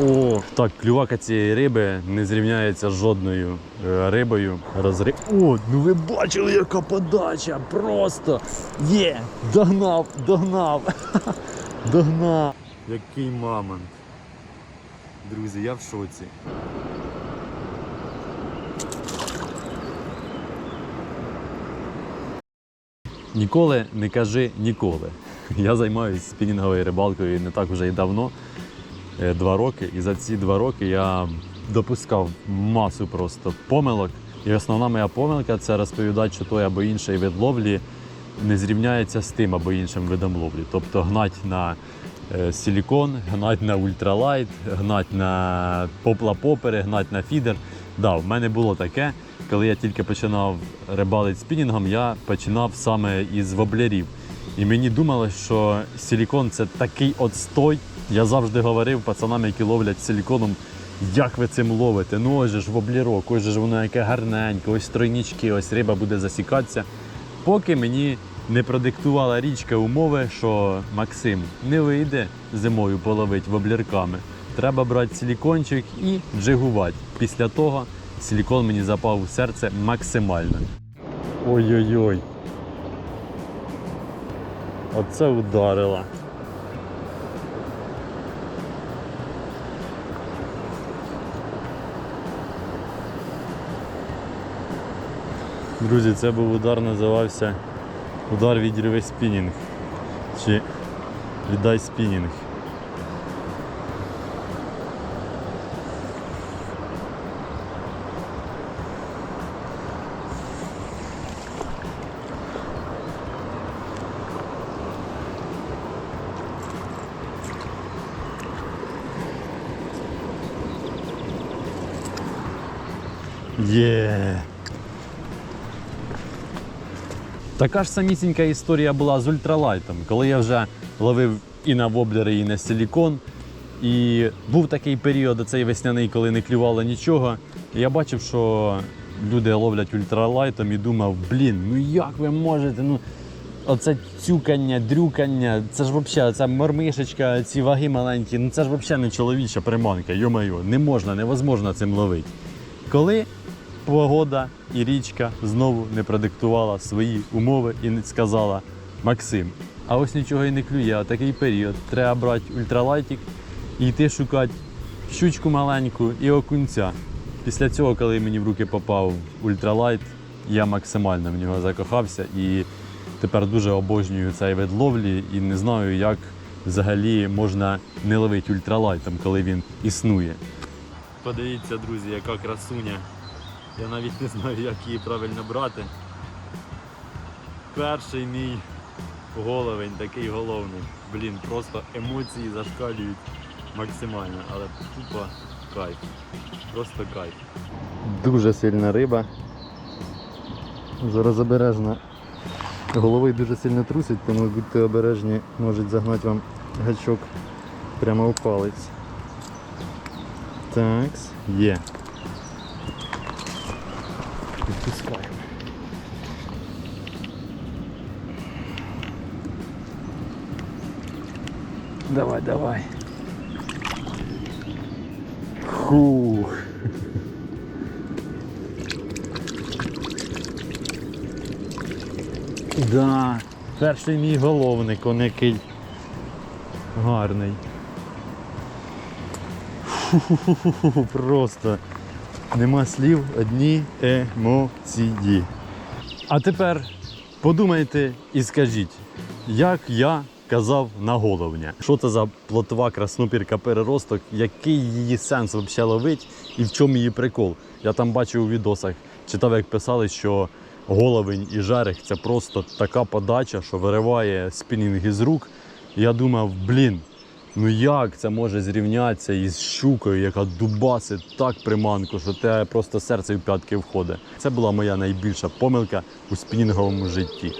О, так, клювака цієї риби не зрівняється з жодною е, рибою. Розри... О, ну ви бачили, яка подача! Просто є! Догнав, догнав! Догнав! Який мамонт. Друзі, я в шоці. Ніколи не кажи ніколи. Я займаюся спінінговою рибалкою не так вже й давно, два роки. І за ці два роки я допускав масу просто помилок. І основна моя помилка це розповідати, що той або інший вид ловлі не зрівняється з тим або іншим видом ловлі. Тобто гнать на е, силікон, гнать на ультралайт, гнать на попла-попери, гнать на фідер. Да, в мене було таке, коли я тільки починав рибалити спінінгом, я починав саме із воблерів. І мені думалось, що силікон це такий отстой. Я завжди говорив пацанам, які ловлять силіконом, як ви цим ловите? Ну ось же ж воблерок, ось же ж воно яке гарненьке, ось тройнічки, ось риба буде засікатися. Поки мені не продиктувала річка умови, що Максим не вийде зимою половити воблерками. Треба брати силікончик і джигувати. Після того силікон мені запав у серце максимально. Ой-ой-ой. Оце ударило. Друзі, це був удар, називався удар відірви спінінг. Чи віддай спінінг. Є. Така ж самісінька історія була з ультралайтом, коли я вже ловив і на воблери, і на силікон. І був такий період, цей весняний, коли не клювало нічого. Я бачив, що люди ловлять ультралайтом і думав, блін, ну як ви можете? Ну, оце цюкання, дрюкання, це ж взагалі, ця мормишечка, ці ваги маленькі, ну це ж взагалі не чоловіча приманка, йо-моє, не можна, невозможно цим ловити. Коли погода і річка знову не продиктувала свої умови і не сказала Максим, а ось нічого і не клює, а такий період. Треба брати ультралайтик і йти шукати щучку маленьку і окунця. Після цього, коли мені в руки попав ультралайт, я максимально в нього закохався і тепер дуже обожнюю цей вид ловлі і не знаю, як взагалі можна не ловити ультралайтом, коли він існує. Подивіться, друзі, яка красуня. Я навіть не знаю, як її правильно брати. Перший мій головень, такий головний. Блін, просто емоції зашкалюють максимально, але тупо кайф. Просто кайф. Дуже сильна риба. Зараз обережно. Голови дуже сильно трусить, тому будьте обережні, можуть загнати вам гачок прямо у палець. Так, є. Відпускаємо. Давай, давай. Хух. Да, перший мій головник, он який гарний. Фу-фу-фу-фу, просто нема слів, одні емоції. А тепер подумайте і скажіть, як я казав на головня, що це за плотова краснопірка переросток, який її сенс взагалі ловить і в чому її прикол. Я там бачив у відосах, читав, як писали, що головень і жерех це просто така подача, що вириває спінінг із рук. Я думав, блін, Ну як це може зрівнятися із щукою, яка дубасить так приманку, що те просто серце в п'ятки входить. Це була моя найбільша помилка у спінінговому житті.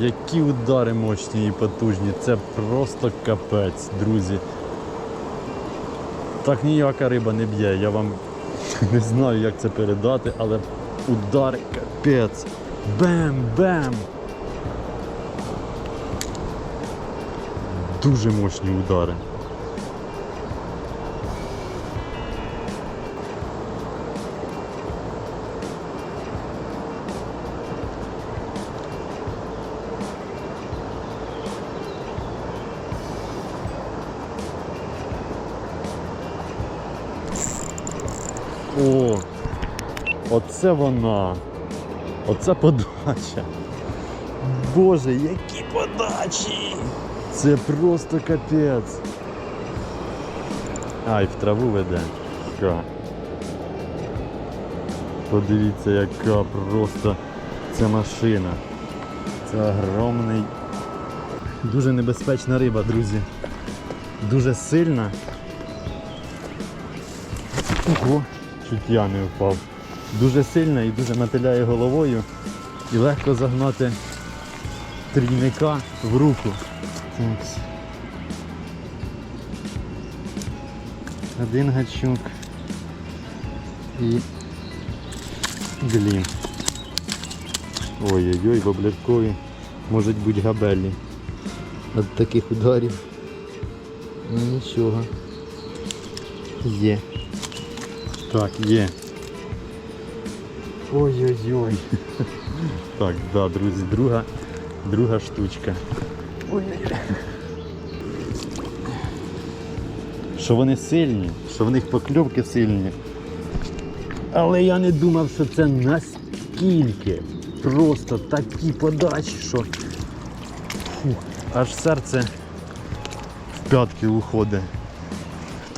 Які удари мощні і потужні, це просто капець, друзі. Так ніяка риба не б'є, я вам Не знаю, як це передати, але удари капець. Бем-бем. Дуже мощні удари. Оце вона. Оце подача. Боже, які подачі! Це просто капець. Ай, в траву веде. Ха. Подивіться, яка просто ця машина. Це огромний. Дуже небезпечна риба, друзі. Дуже сильна. Ого, чуть я не впав. Дуже сильна і дуже мотиляє головою. І легко загнати трійника в руку. Один гачок і блін. Ой-ой-ой, воблядкові можуть бути габелі. От таких ударів. Ну нічого. Є. Так, є. Ой-ой-ой. Так, да, друзі, друга, друга штучка. Ой-ой-ой. Що вони сильні, що в них покльовки сильні. Але я не думав, що це наскільки. Просто такі подачі, що Фух, аж серце в п'ятки уходить.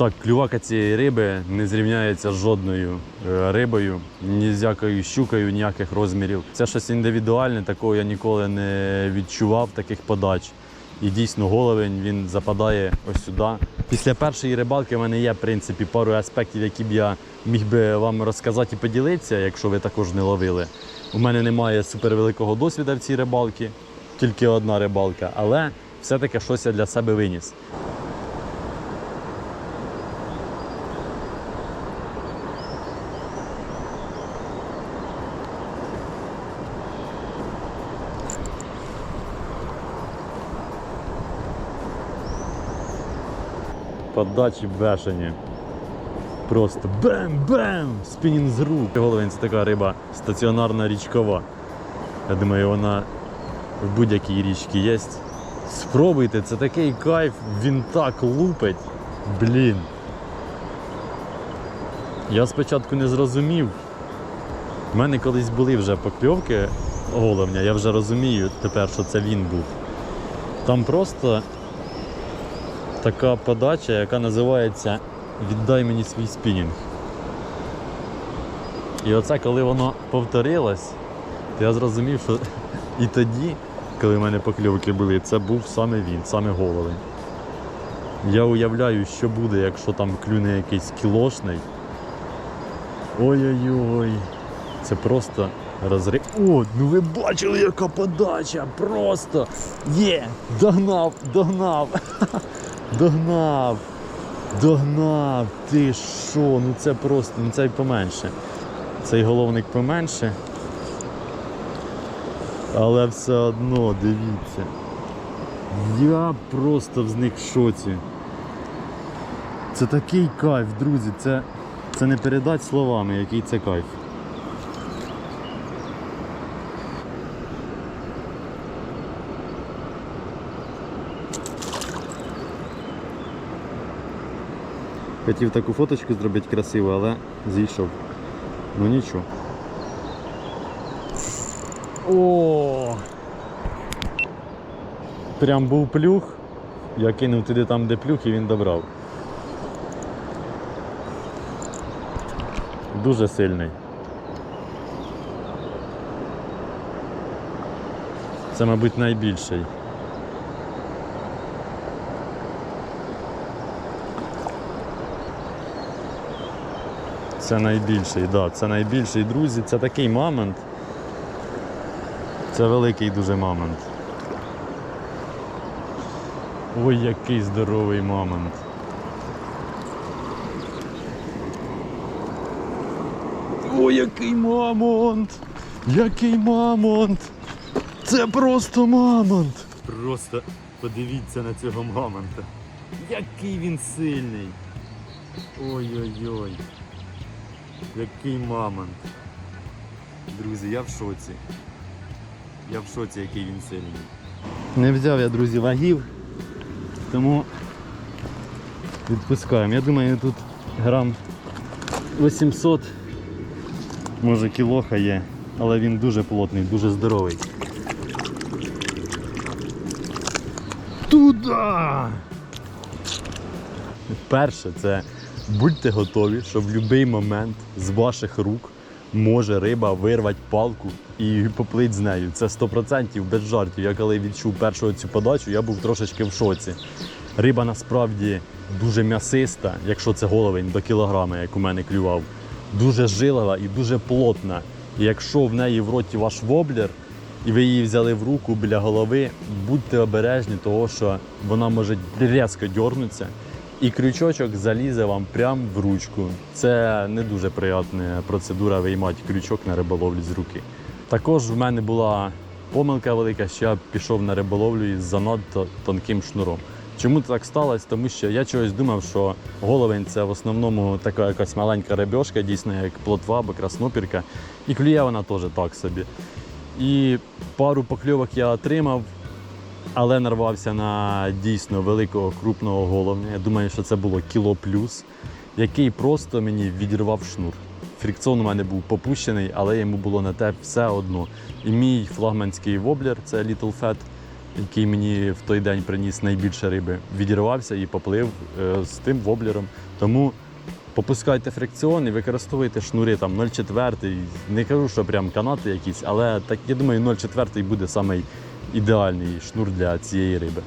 Так, клювака цієї риби не зрівняється з жодною е, рибою, ні з якою щукою, ніяких розмірів. Це щось індивідуальне, такого я ніколи не відчував таких подач. І дійсно головень він западає ось сюди. Після першої рибалки в мене є в принципі пару аспектів, які б я міг би вам розказати і поділитися, якщо ви також не ловили. У мене немає супервеликого досвіду в цій рибалці, тільки одна рибалка, але все-таки щось я для себе виніс. Подачі бешені. Просто бем-бем! Спінінг з рук. Головень це така риба стаціонарна річкова. Я думаю, вона в будь-якій річці є. Спробуйте, це такий кайф, він так лупить. Блін. Я спочатку не зрозумів. У мене колись були вже покльовки головня, я вже розумію тепер, що це він був. Там просто така подача, яка називається Віддай мені свій спінінг. І оце, коли воно повторилось, то я зрозумів, що і тоді, коли в мене покльовки були, це був саме він, саме головень. Я уявляю, що буде, якщо там клюне якийсь кілошний. Ой-ой-ой. Це просто розрив. О, ну ви бачили, яка подача! Просто є! Догнав, догнав! Догнав! Догнав! Ти що? Ну це просто, ну цей поменше. Цей головник поменше. Але все одно, дивіться. Я просто в них в шоці. Це такий кайф, друзі, це, це не передати словами, який це кайф. Хотів таку фоточку зробити красиву, але зійшов. Ну нічого. О! Прям був плюх. Я кинув туди там, де плюх, і він добрав. Дуже сильний. Це, мабуть, найбільший. Це найбільший, да, це найбільший, друзі. Це такий мамонт. Це великий дуже мамонт. Ой, який здоровий мамонт. О, який мамонт! Який мамонт! Це просто мамонт! Просто подивіться на цього мамонта. Який він сильний! Ой-ой-ой. Який мамонт. Друзі, я в шоці. Я в шоці, який він сильний. Не взяв я, друзі, вагів, тому відпускаємо. Я думаю, тут грам 800, може кілоха є, але він дуже плотний, дуже здоровий. Туда! Перше, це будьте готові, що в будь-який момент з ваших рук може риба вирвати палку і поплить з нею. Це 100% без жартів. Я коли відчув першу цю подачу, я був трошечки в шоці. Риба насправді дуже м'ясиста, якщо це головень до кілограма, як у мене клював. Дуже жилова і дуже плотна. І якщо в неї в роті ваш воблер, і ви її взяли в руку біля голови, будьте обережні, того що вона може різко дьорнутися. І крючочок залізе вам прямо в ручку. Це не дуже приємна процедура виймати крючок на риболовлі з руки. Також в мене була помилка велика, що я пішов на риболовлю із занадто тонким шнуром. Чому так сталося? Тому що я чогось думав, що головень це в основному така якась маленька рибьошка, дійсно як плотва або краснопірка. І клює вона теж так собі. І пару покльовок я отримав, але нарвався на дійсно великого крупного головня. Я думаю, що це було кіло плюс, який просто мені відірвав шнур. Фрікціон у мене був попущений, але йому було на те все одно. І мій флагманський воблер, це Little Fat, який мені в той день приніс найбільше риби, відірвався і поплив е, з тим воблером. Тому попускайте фрикціон і використовуйте шнури там 0,4. Не кажу, що прям канати якісь, але так я думаю, 0,4 буде самий ідеальний шнур для цієї риби.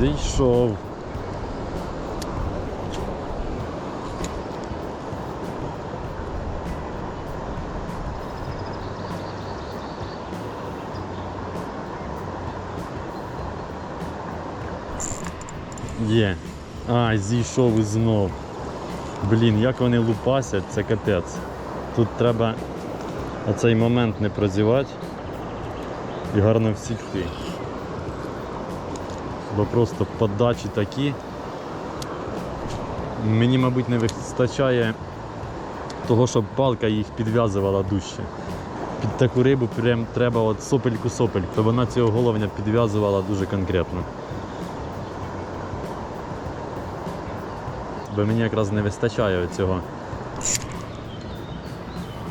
Зайшов. Є. Ай, зійшов і знов. Блін, як вони лупасять, це капець. Тут треба оцей момент не прозівати і гарно всікти. Бо просто подачі такі. Мені, мабуть, не вистачає того, щоб палка їх підв'язувала дужче. Під таку рибу прям треба от сопельку-сопельку, щоб вона цього головня підв'язувала дуже конкретно. Бо мені якраз не вистачає цього.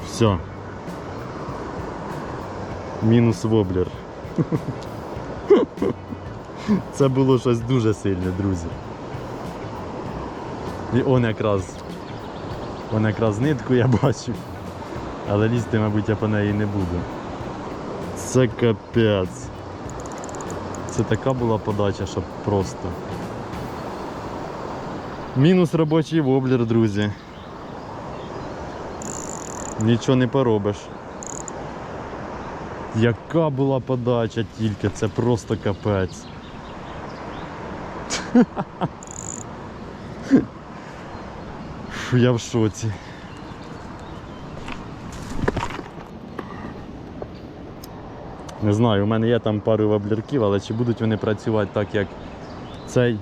Все. Мінус воблер. Це було щось дуже сильне, друзі. І он якраз. Он якраз нитку я бачу. Але лізти, мабуть, я по неї не буду. Це капець. Це така була подача, що просто. Мінус робочий воблер, друзі. Нічого не поробиш. Яка була подача тільки, це просто капець. Фу, Я в шоці. Не знаю, у мене є там пару воблерків, але чи будуть вони працювати так, як цей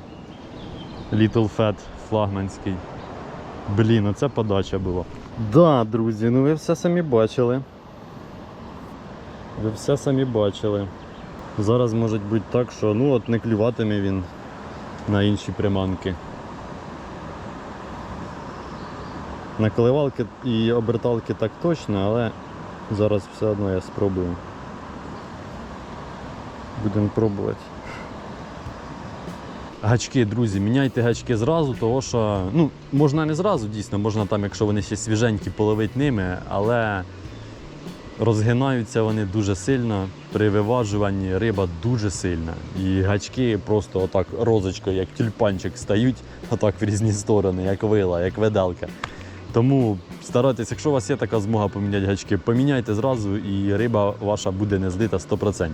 Little Fat флагманський. Блін, оце подача була. Да, друзі, ну ви все самі бачили. Ви все самі бачили. Зараз може бути так, що ну от не клюватиме він на інші приманки. На коливалки і оберталки так точно, але зараз все одно я спробую. Будемо пробувати. Гачки, друзі, міняйте гачки зразу, того що ну, можна не зразу, дійсно, можна там, якщо вони ще свіженькі, половити ними, але Розгинаються вони дуже сильно. При виважуванні риба дуже сильна. І гачки просто отак розочкою, як тюльпанчик, стають отак в різні сторони, як вила, як ведалка. Тому старайтесь, якщо у вас є така змога поміняти гачки, поміняйте зразу, і риба ваша буде не злита 100%.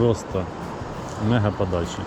Просто мега подачі.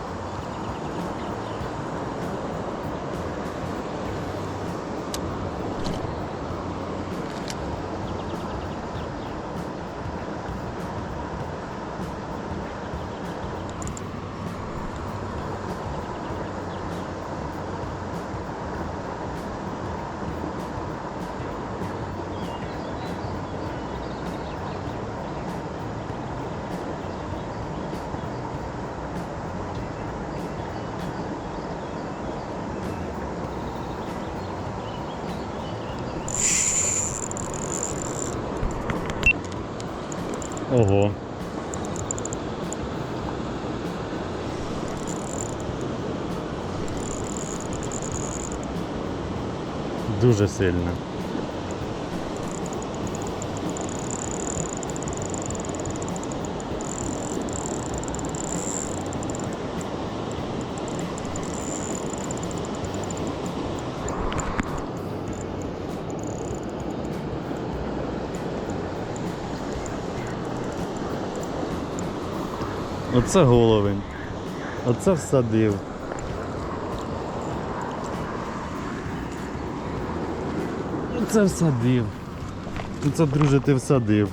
Ого. Дуже сильно. Оце головень. Оце всадив. Оце всадив. Оце, друже, ти всадив.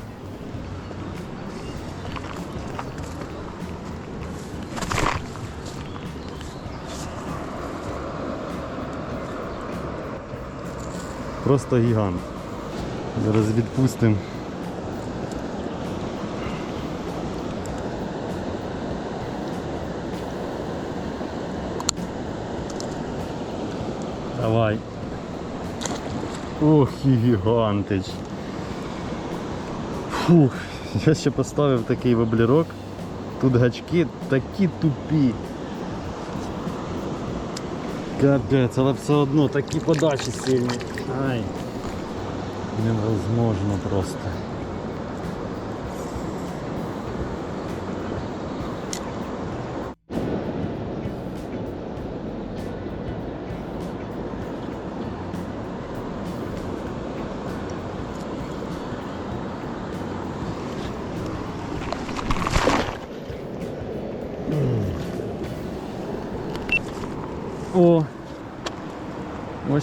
Просто гігант. Зараз відпустимо. Давай. Ох, і гігантич. Фух, я ще поставив такий воблерок. Тут гачки такі тупі. Капець, але все одно такі подачі сильні. Ай. Невозможно просто.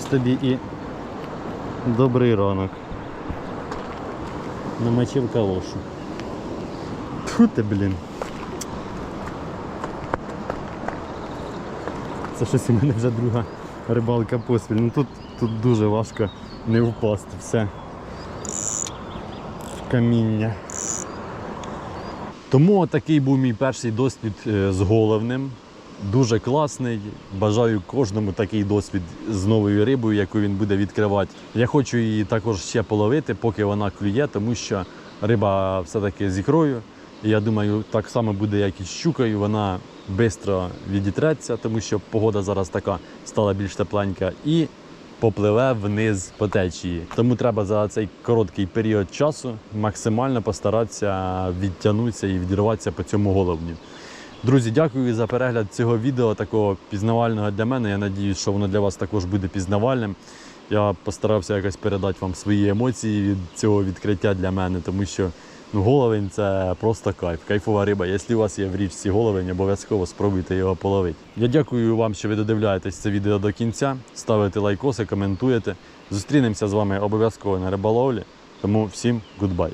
Тобі і добрий ранок. Намочив калошу. Тьфу ти, блін. Це щось у мене вже друга рибалка поспіль. Ну тут, тут дуже важко не впасти. Все. Каміння. Тому такий був мій перший досвід е, з головним. Дуже класний. Бажаю кожному такий досвід з новою рибою, яку він буде відкривати. Я хочу її також ще половити, поки вона клює, тому що риба все-таки з ікрою. Я думаю, так само буде, як і з щукою. Вона швидко відітреться, тому що погода зараз така стала більш тепленька. І попливе вниз по течії. Тому треба за цей короткий період часу максимально постаратися відтягнутися і відірватися по цьому головню. Друзі, дякую за перегляд цього відео, такого пізнавального для мене. Я надіюсь, що воно для вас також буде пізнавальним. Я постарався якось передати вам свої емоції від цього відкриття для мене, тому що ну, головень це просто кайф, кайфова риба. Якщо у вас є в річці головень, обов'язково спробуйте його половити. Я дякую вам, що ви додивляєтесь це відео до кінця. Ставите лайкоси, коментуєте. Зустрінемося з вами обов'язково на риболовлі. Тому всім гудбай.